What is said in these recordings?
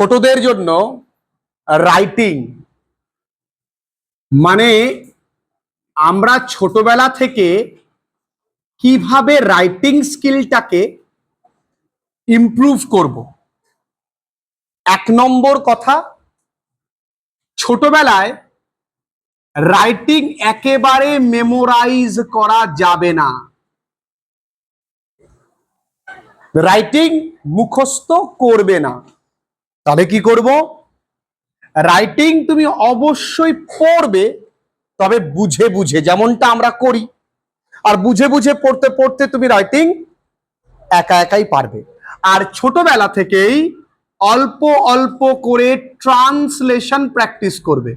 ছোটদের জন্য রাইটিং মানে আমরা ছোটবেলা থেকে কীভাবে রাইটিং স্কিলটাকে ইমপ্রুভ করব। এক নম্বর কথা, ছোটবেলায় রাইটিং একেবারে মেমোরাইজ করা যাবে না। রাইটিং মুখস্থ করবে না। তাহলে কি করব? রাইটিং তুমি অবশ্যই পড়বে, তবে বুঝে বুঝে, যেমনটা আমরা করি। আর বুঝে বুঝে পড়তে পড়তে তুমি রাইটিং একা একাই পারবে। আর ছোটবেলা থেকেই অল্প অল্প করে ট্রান্সলেশন প্র্যাকটিস করবে,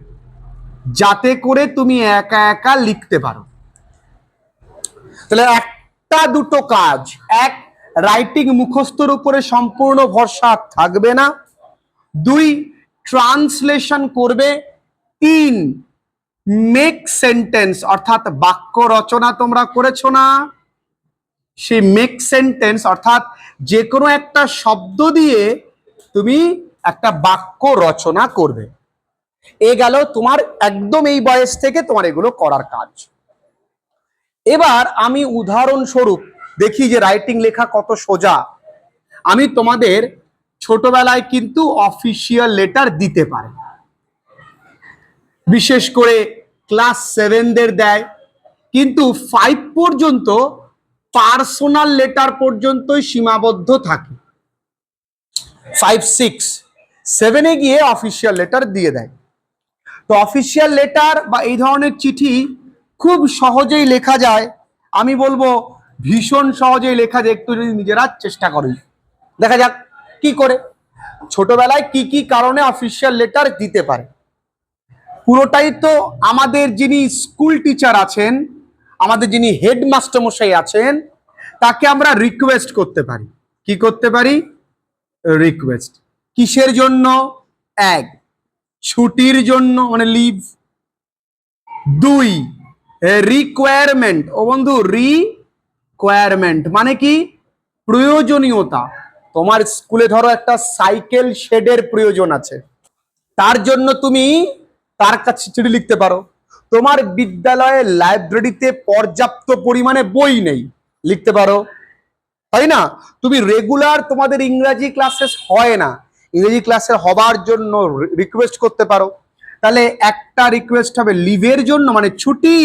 যাতে করে তুমি একা একা লিখতে পারো। তাহলে একটা দুটো কাজ। এক রাইটিং মুখস্থর উপরে সম্পূর্ণ ভরসা থাকবে না। দুই ট্রান্সলেশন করবে, তিন মেক সেন্টেন্স অর্থাৎ বাক্য রচনা তোমরা করেছ না? সেই মেক সেন্টেন্স অর্থাৎ যে কোনো একটা শব্দ দিয়ে তুমি একটা বাক্য রচনা করবে। এ গেল তোমার একদম এই বয়স থেকে তোমার এগুলো করার কাজ। এবার আমি উদাহরণস্বরূপ দেখি যে রাইটিং লেখা কত সোজা। আমি তোমাদের ছোটবেলায় কিন্তু অফিসিয়াল লেটার দিতে পারে। বিশেষ করে ক্লাস সেভেনদের দেয়। কিন্তু ফাইভ পর্যন্ত পার্সোনাল লেটার পর্যন্তই সীমাবদ্ধ থাকে। ফাইভ সিক্স সেভেনে গিয়ে অফিসিয়াল লেটার দিয়ে দেয়। তো অফিসিয়াল লেটার বা এই ধরনের চিঠি খুব সহজেই লেখা যায়। আমি বলব ভীষণ সহজেই লেখা যায়, একটু যদি নিজেরা চেষ্টা করি দেখা যাক। কি করে? ছোটবেলায় কি কি কারণে অফিসিয়াল লেটার দিতে পারে? পুরোটাই তো আমাদের যিনি স্কুল টিচার আছেন, আমাদের যিনি হেডমাস্টার মশাই আছেন, তাকে আমরা রিকোয়েস্ট করতে পারি। কি করতে পারি? রিকোয়েস্ট কিসের জন্য? এক, ছুটির জন্য মানে লিভ দুই রিকোয়ারমেন্ট ও বন্ধু রিকোয়ারমেন্ট মানে কি? প্রয়োজনীয়তা। তোমার স্কুলে ধরো একটা সাইকেল শেডের প্রয়োজন আছে। তার জন্য তুমি তার কাছে চিঠি লিখতে পারো। তোমার বিদ্যালয়ে লাইব্রেরিতে পর্যাপ্ত পরিমাণে বই নেই। লিখতে পারো। তাই না? তুমি রেগুলার তোমাদের ইংরাজি ক্লাসেস হয় না। ইংরেজি ক্লাসে হবার জন্য রিকোয়েস্ট করতে পারো। তাহলে একটা রিকোয়েস্ট হবে লিভের জন্য মানে ছুটি।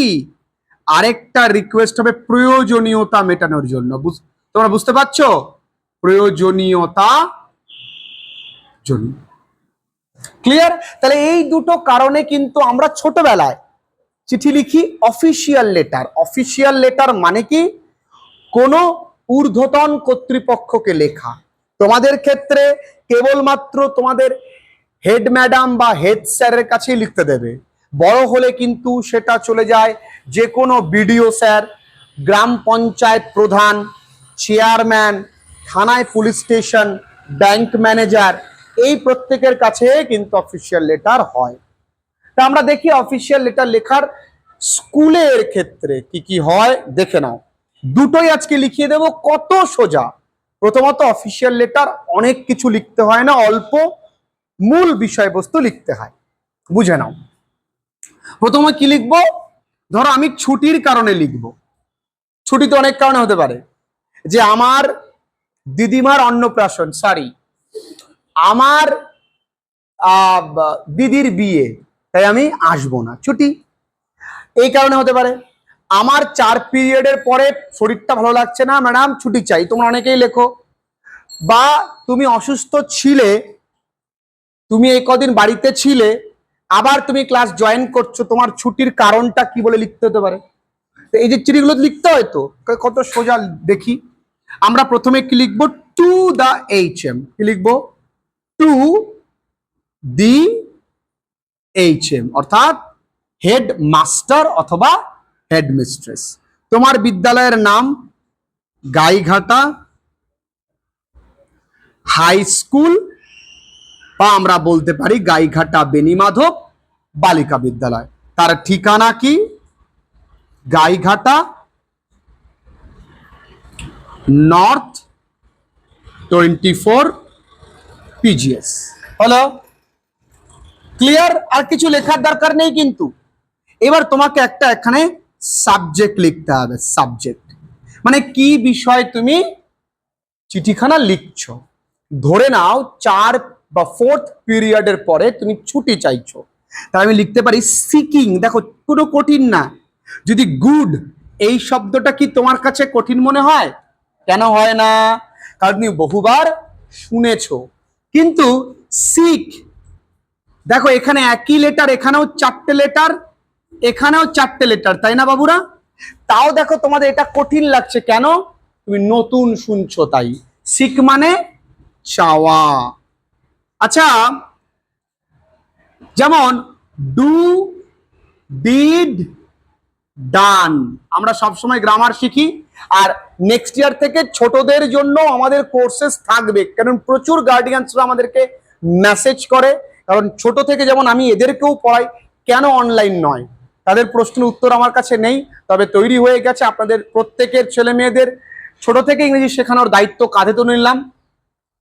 আরেকটা রিকোয়েস্ট হবে প্রয়োজনীয়তা মেটানোর জন্য। তোমরা বুঝতে পারছ? প্রয়োজনীয়তা জন্য ক্লিয়ার তাহলে এই দুটো কারণে কিন্তু আমরা ছোটবেলায় চিঠি লিখি অফিসিয়াল লেটার অফিসিয়াল লেটার মানে কি? কোনো ঊর্ধ্বতন কর্তৃপক্ষকে লেখা। তোমাদের ক্ষেত্রে কেবলমাত্র তোমাদের হেড ম্যাডাম বা হেড স্যারের কাছেই লিখতে দেবে। বড় হলে কিন্তু সেটা চলে যায় যে কোনো বিডিও স্যার গ্রাম পঞ্চায়েত প্রধান চেয়ারম্যান থানায় পুলিশ স্টেশন, ব্যাংক ম্যানেজার, এই প্রত্যেকের কাছে কিন্তু অফিসিয়াল লেটার হয়। তা আমরা দেখি অফিসিয়াল লেটার লেখার স্কুলের ক্ষেত্রে কি কি হয়, দেখে নাও। দুটোই আজকে লিখিয়ে দেব, কত সোজা। প্রথমত অফিসিয়াল লেটার অনেক কিছু লিখতে হয় না, অল্প মূল বিষয়বস্তু লিখতে হয়। বুঝে নাও। প্রথমে কি লিখব? ধরো আমি ছুটির কারণে লিখব। ছুটি তো অনেক কারণে হতে পারে। যে আমার দিদিমার অন্নপ্রাশন সরি আমার দিদির বিয়ে, তাই আমি আসব না। ছুটি? এই কারণে হতে পারে। আমার চার পিরিয়ডের পরে শরীরটা ভালো লাগছে না ম্যাডাম ছুটি চাই। তোমরা অনেকেই লেখো। বা, তুমি অসুস্থ ছিলে, তুমি এই কদিন বাড়িতে ছিলে, আবার তুমি ক্লাস জয়েন করছ, তোমার ছুটির কারণটা কি বলে লিখতে হতে পারে? তো এই যে চিঠিগুলো লিখতে হয় তো কত সোজা দেখি। আমরা প্রথমে কি লিখব? টু দা এইচ এম কি লিখব? টু দি এইচ এম অর্থাৎ হেড মাস্টার অথবা হেড মিস্ট্রেস তোমার বিদ্যালয়ের নাম গাইঘাটা হাই স্কুল বা আমরা বলতে পারি গাইঘাটা বেনিমাধব বালিকা বিদ্যালয়। তার ঠিকানা কি? Gaighata north twenty four PGS হলো ক্লিয়ার আর কিছু লেখার দরকার নেই কিন্তু। এবার তোমাকে একটা এখানে সাবজেক্ট লিখতে হবে সাবজেক্ট মানে কি বিষয় তুমি চিঠিখানা লিখছো? ধরে নাও চার বা ফোর্থ পিরিয়ডের পরে তুমি ছুটি চাইছো। তাহলে আমি লিখতে পারি সিকিং দেখো, কোনো কঠিন না। যদি গুড এই শব্দটা কি তোমার কাছে কঠিন মনে হয়? কেন হয় না? কারণ তুমি বহুবার শুনেছো। কিন্তু সিক দেখো এখানে একই লেটার এখানেও চারটে লেটার এখানেও চারটে লেটার তাই না বাবুরা? তাও দেখো তোমাদের এটা কঠিন লাগছে। কেন? তুমি নতুন শুনছো তাই। সিক মানে চাওয়া। আচ্ছা যেমন ডু ডিড ডান আমরা সবসময় গ্রামার শিখি। আর নেক্সট ইয়ার থেকে ছোটদের জন্য আমাদের কোর্সেস থাকবে। কারণ প্রচুর গার্ডিয়ানসরা আমাদেরকে মেসেজ করে। কারণ ছোট থেকে যেমন আমি এদেরকেও পড়াই, কেন অনলাইন নয়? তাদের প্রশ্নের উত্তর আমার কাছে নেই। তবে তৈরি হয়ে গেছে আপনাদের প্রত্যেকের ছেলে মেয়েদের। ছোট থেকে ইংরেজি শেখানোর দায়িত্ব কাঁধে তো নিলাম।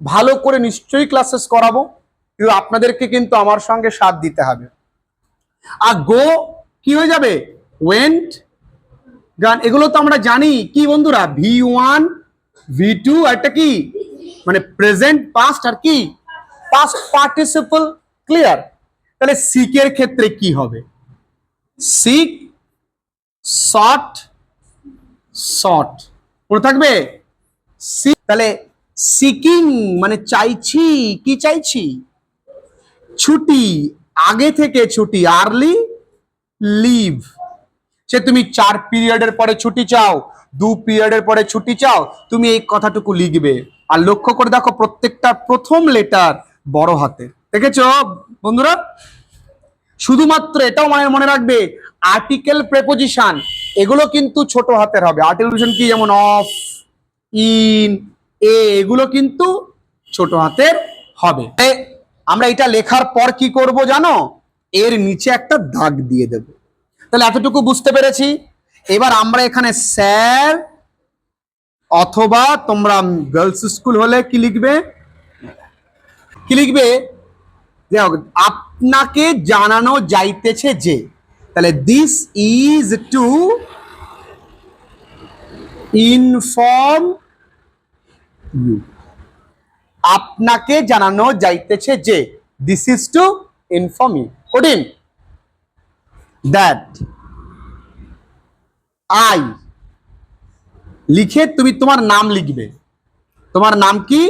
ভালো করে নিশ্চয়ই ক্লাসেস করাবো। কিন্তু আপনাদেরকে কিন্তু আমার সঙ্গে সাথ দিতে হবে। আর গো কি হয়ে যাবে? ওয়েন্ট গান, এগুলো তো আমরা জানি। কি বন্ধুরা? ভি ওয়ান ভি টু একটা কি? মানে প্রেজেন্ট পাস্ট আর কি? পাস্ট পার্টিসিপল ক্লিয়ার তাহলে সিকের ক্ষেত্রে কি হবে? সিক শর্ট শর্ট মনে থাকবে? তাহলে সিকিং মানে চাইছি, কি চাইছি? ছুটি, আগে থেকে ছুটি আর্লি লিভ সে তুমি চার পিরিয়ডের পরে ছুটি চাও, দু পিরিয়ডের পরে ছুটি চাও, তুমি এই কথাটুকু লিখবে। আর লক্ষ্য করে দেখো, প্রত্যেকটা প্রথম লেটার বড় হাতে দেখেছ, বন্ধুরা? শুধুমাত্র এটাও মানে মনে রাখবে আর্টিকেল প্রেপোজিশন এগুলো কিন্তু ছোট হাতের হবে। আর্টিকেল কি? যেমন অফ ইন এ এগুলো কিন্তু ছোট হাতের হবে। আমরা এটা লেখার পর কি করব জানো? এর নিচে একটা দাগ দিয়ে দেব। তাহলে এতটুকু বুঝতে পেরেছি। এবার আমরা এখানে স্যার অথবা তোমরা গার্লস স্কুল হলে কি লিখবে? কি লিখবে? আপনাকে জানানো যাইতেছে যে, তাহলে this is to inform you আপনাকে জানানো যাইতেছে যে this is to inform you কঠিন। দ্যাট আই লিখে তুমি তোমার নাম লিখবে। তোমার নাম কি?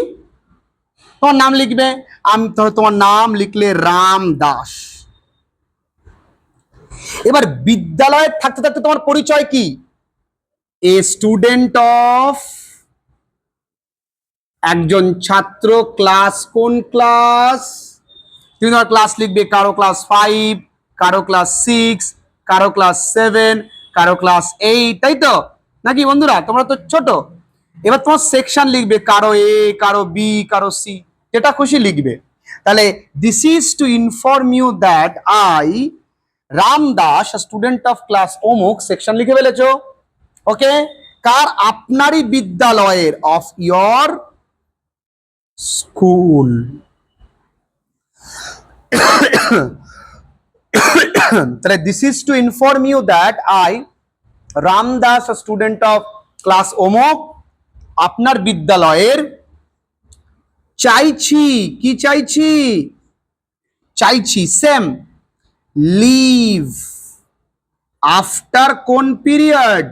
তোমার নাম লিখবে। আমি ধরো তোমার নাম লিখলে রাম দাস। এবার বিদ্যালয়ে থাকতে থাকতে তোমার পরিচয় কি? এ স্টুডেন্ট অফ একজন ছাত্র ক্লাস কোন ক্লাস তুমি তোমার ক্লাস লিখবে, কারও ক্লাস ফাইভ কারও ক্লাস সিক্স কারও ক্লাস সেভেন কারও ক্লাস এইট তাই তো? নাকি বন্ধুরা, তোমরা তো ছোট। এবার তোমার সেকশন লিখবে কারও এ কারও বি কারও সি যেটা খুশি লিখবে। তাহলে this is to inform you that I Ram Das student of class অমুক সেকশন লিখে ফেলেছ। ওকে কার আপনারই বিদ্যালয়ের অফ ইয়র স্কুল তাহলে this is to inform you that I Ramdas student of class ওমক আপনার বিদ্যালয়ের চাইছি, কি চাইছি? চাইছি সেম লিভ আফটার কোন পিরিয়ড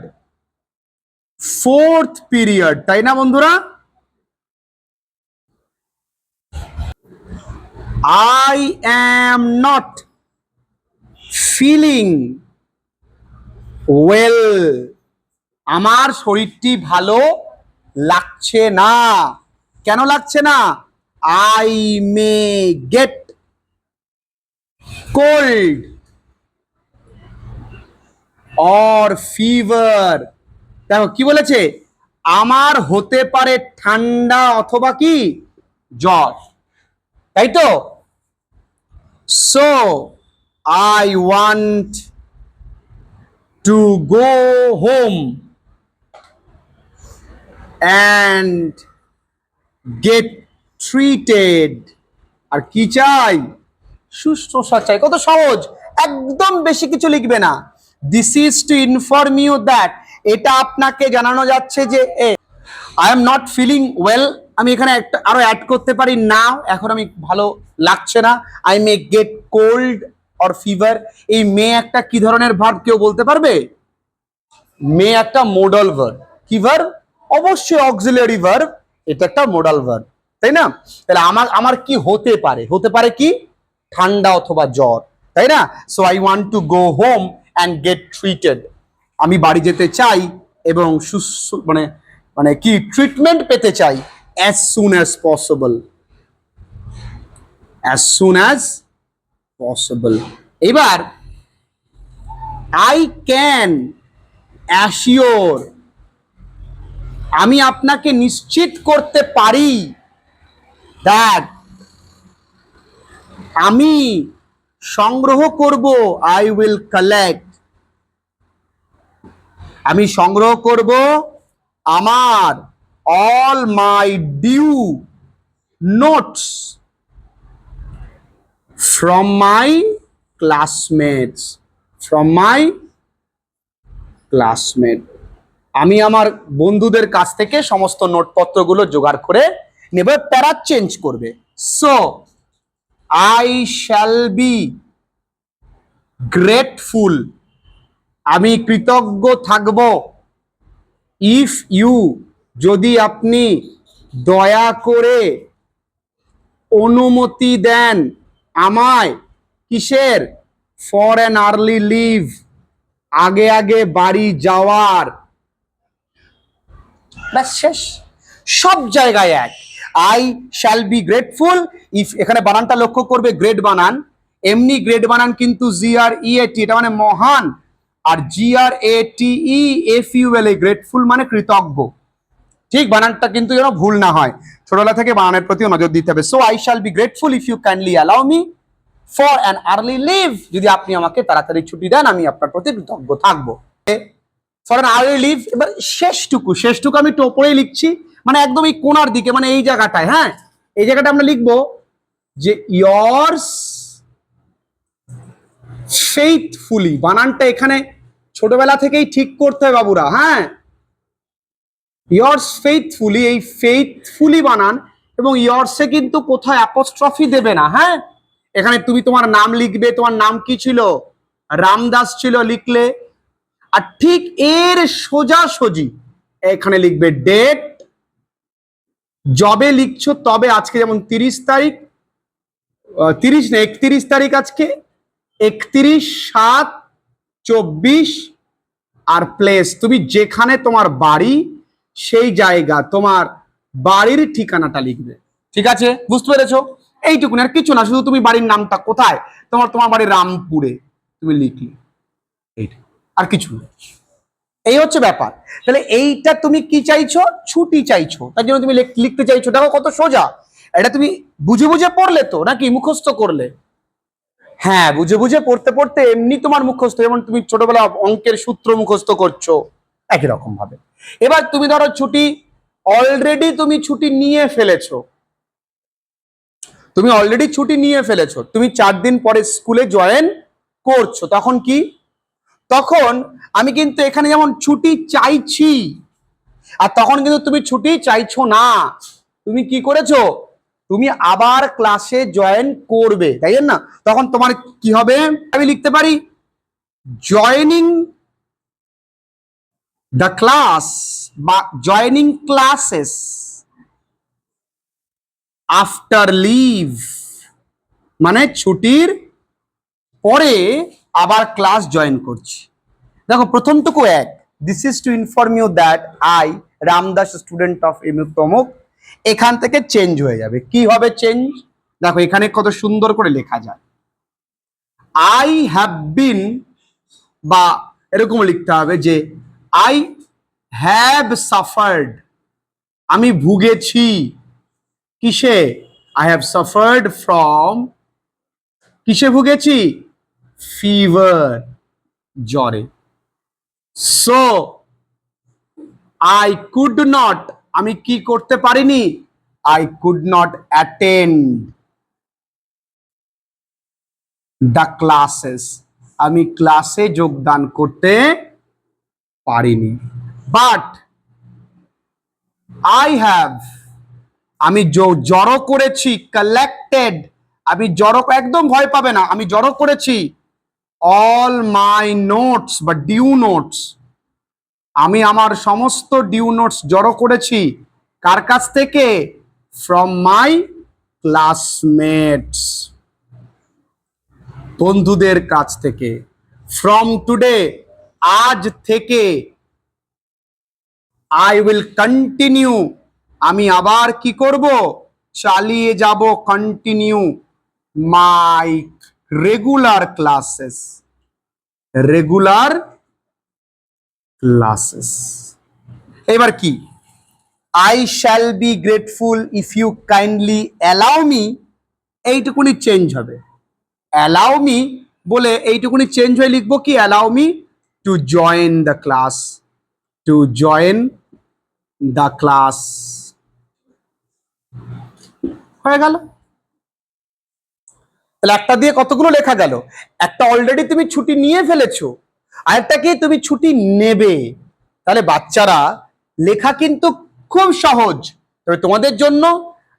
ফোর্থ পিরিয়ড তাই না বন্ধুরা? I am not feeling well আমার শরীরটি ভালো লাগছে না। কেন লাগছে না? I may get cold or fever দেখো, কি বলেছে? আমার হতে পারে ঠান্ডা অথবা কি? জ্বর। তাই তো? So I want to go home and get treated আর কি চাই? শুশ্রূষা চাই কত সহজ। একদম বেশি কিছু লিখবে না। This is to inform you that এটা আপনাকে জানানো যাচ্ছে যে I am not feeling well আমি এখানে একটা আরও অ্যাড করতে পারি। না এখন আমি ভালো লাগছে না। I may get cold or fever এই মে একটা কি ধরনের ভার্ব কেউ বলতে পারবে? মে একটা মোডাল ভার্ব কি ভার্ব অবশ্যই অক্সিলারি ভার্ব এটা একটা মোডাল ভার্ব তাই না? তাহলে আমার আমার কি হতে পারে? হতে পারে কি? ঠান্ডা অথবা জ্বর, তাই না? So I want to go home and get treated আমি বাড়ি যেতে চাই এবং মানে মানে কি ট্রিটমেন্ট পেতে চাই as soon as possible as soon as possible এবার আই ক্যান অ্যাসিওর আমি আপনাকে নিশ্চিত করতে পারি দ্যাট আমি সংগ্রহ করব আই উইল কালেক্ট আমি সংগ্রহ করব আমার all my due notes from my classmates from my classmate আমি আমার বন্ধুদের কাছ থেকে সমস্ত নোটপত্রগুলো জোগাড় করে নেবে প্যারা চেঞ্জ করবে। So I shall be grateful আমি কৃতজ্ঞ থাকব। ইফ ইউ যদি আপনি দয়া করে অনুমতি দেন আমায় কিসের? ফর অ্যান আর্লি লিভ আগে আগে বাড়ি যাওয়ার। ব্যাস, শেষ। সব জায়গায় এক। I shall be grateful if এখানে বানানটা লক্ষ্য করবে গ্রেট বানান। এমনি গ্রেট বানান কিন্তু জি আর ই এ টি এটা মানে মহান। আর G R A T E F U L A grateful মানে কৃতজ্ঞ। ঠিক বানানটা কিন্তু যেন ভুল না হয়। ছোটবেলা থেকে বানানের প্রতিও নজর দিতে হবে। So I shall be grateful if you kindly allow me for an early leave যদি আপনি আমাকে তাড়াতাড়ি ছুটি দেন, আমি আপনার প্রতি কৃতজ্ঞ থাকব। ফর অ্যান আর্লি লিভ এবার শেষটুকু শেষটুকু আমি টোপরেই লিখছি। মানে একদম এই কোনার দিকে মানে এই জায়গাটায় হ্যাঁ? এই জায়গাটা আমরা লিখব যে ইয়ার্স ফেইথফুলি বানানটা এখানে ছোটবেলা থেকেই ঠিক করতে হবে বাবুরা হ্যাঁ? ইয়ার্স ফেইথফুলি এই ফেইথফুলি বানান এবং ইয়ার্সে কিন্তু কোথাও অ্যাপোস্ট্রফি দেবে না হ্যাঁ? এখানে তুমি তোমার নাম লিখবে, তোমার নাম কি ছিল? রামদাস ছিল লিখলে। আর ঠিক এর সোজাসুজি এখানে লিখবে ডেট জবে লিখছো তবে আজকে যেমন তিরিশ তারিখ তিরিশ না, একত্রিশ তারিখ আজকে, একত্রিশ, সাত, চব্বিশ, আর প্লেস তুমি যেখানে তোমার বাড়ি সেই জায়গা তোমার বাড়ির ঠিকানাটা লিখবে। ঠিক আছে? বুঝতে পেরেছ? এইটুকুনি, আর কিছু না, শুধু তুমি বাড়ির নামটা কোথায়? তোমার তোমার বাড়ি রামপুরে তুমি লিখলে। এইটা আর কিছু না। এই হচ্ছে ব্যাপার। তাহলে এইটা তুমি কি চাইছো? ছুটি চাইছো। তার জন্য তুমি লেখ- লিখতে চাইছো। দেখো কত সোজা। এটা তুমি বুঝে বুঝে পড়লে তো, নাকি মুখস্থ করলে? হ্যাঁ বুঝে বুঝে পড়তে পড়তে এমনি তোমার মুখস্থ, যেমন তুমি ছোটবেলা অঙ্কের সূত্র মুখস্থ করছ। একই রকম ভাবে। এবার তুমি ধরো ছুটি অলরেডি তুমি ছুটি নিয়ে ফেলেছো। তুমি অলরেডি ছুটি নিয়ে ফেলেছো, তুমি চার দিন পরে স্কুলে জয়েন করছ, তখন কি? তখন আমি কিন্তু এখানে যেমন ছুটি চাইছি, আর তখন কিন্তু তুমি ছুটি চাইছো না। তুমি কি করেছ? তুমি আবার ক্লাসে জয়েন করবে, তাই না? তখন তোমার কি হবে? আমি লিখতে পারি জয়েনিং দ্য ক্লাস বা জয়েনিং ক্লাসেস আফটার লিভ মানে ছুটির পরে আবার ক্লাস জয়েন করছি। দেখো, প্রথমটুকু এক। This is to inform you that I Ramdas student of তমক এখান থেকে চেঞ্জ হয়ে যাবে। কি হবে চেঞ্জ দেখো, এখানে কত সুন্দর করে লেখা যায়। আই হ্যাভ বিন বা এরকম লিখতে হবে যে আই হ্যাভ সাফার্ড আমি ভুগেছি। কিসে? আই হ্যাভ সাফার্ড ফ্রম কিসে ভুগেছি? ফিভার জ্বরে। সো আই কুড নট আমি কি করতে পারিনি? I could not attend the classes আমি ক্লাসে যোগদান করতে পারিনি। বাট আই হ্যাভ আমি জড়ো করেছি কালেক্টেড আমি জড়ো একদম ভয় পাবে না, আমি জড়ো করেছি। অল মাই নোটস বা ডিউ নোটস আমি আমার সমস্ত ডিউ নোটস জড়ো করেছি। কার কাছ থেকে? ফ্রম মাই ক্লাসমেটস বন্ধুদের কাছ থেকে। ফ্রম টুডে আজ থেকে আই উইল কন্টিনিউ আমি আবার কি করব? চালিয়ে যাব continue my regular classes regular classes এবার কি? I shall be grateful if you kindly allow me এইটুকুনি চেঞ্জ হবে। অ্যালাউ মি বলে এইটুকুনি চেঞ্জ হয়ে লিখব কি? Allow me to join the class to join the class হয়ে গেল। তাহলে একটা দিয়ে কতগুলো লেখা গেল? একটা অলরেডি তুমি ছুটি নিয়ে ফেলেছো আরেকটা কি তুমি ছুটি নেবে। তাহলে বাচ্চারা, লেখা কিন্তু খুব সহজ। তবে তোমাদের জন্য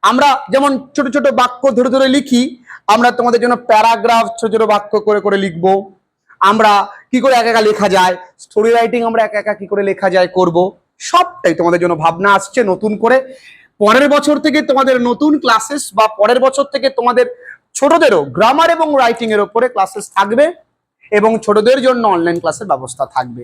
আমরা যেমন ছোট ছোট বাক্য ধরে ধরে লিখি, আমরা তোমাদের জন্য প্যারাগ্রাফ ছোট ছোট বাক্য করে করে লিখব। আমরা কি করে একা একা লেখা যায়? স্টোরি রাইটিং আমরা একা একা কি করে লেখা যায় করব? সবটাই তোমাদের জন্য ভাবনা আসছে নতুন করে। পরের বছর থেকে তোমাদের নতুন ক্লাসেস বা পরের বছর থেকে তোমাদের ছোটদেরও গ্রামার এবং রাইটিং এর উপরে ক্লাসেস থাকবে এবং ছোটদের জন্য অনলাইন ক্লাসের ব্যবস্থা থাকবে।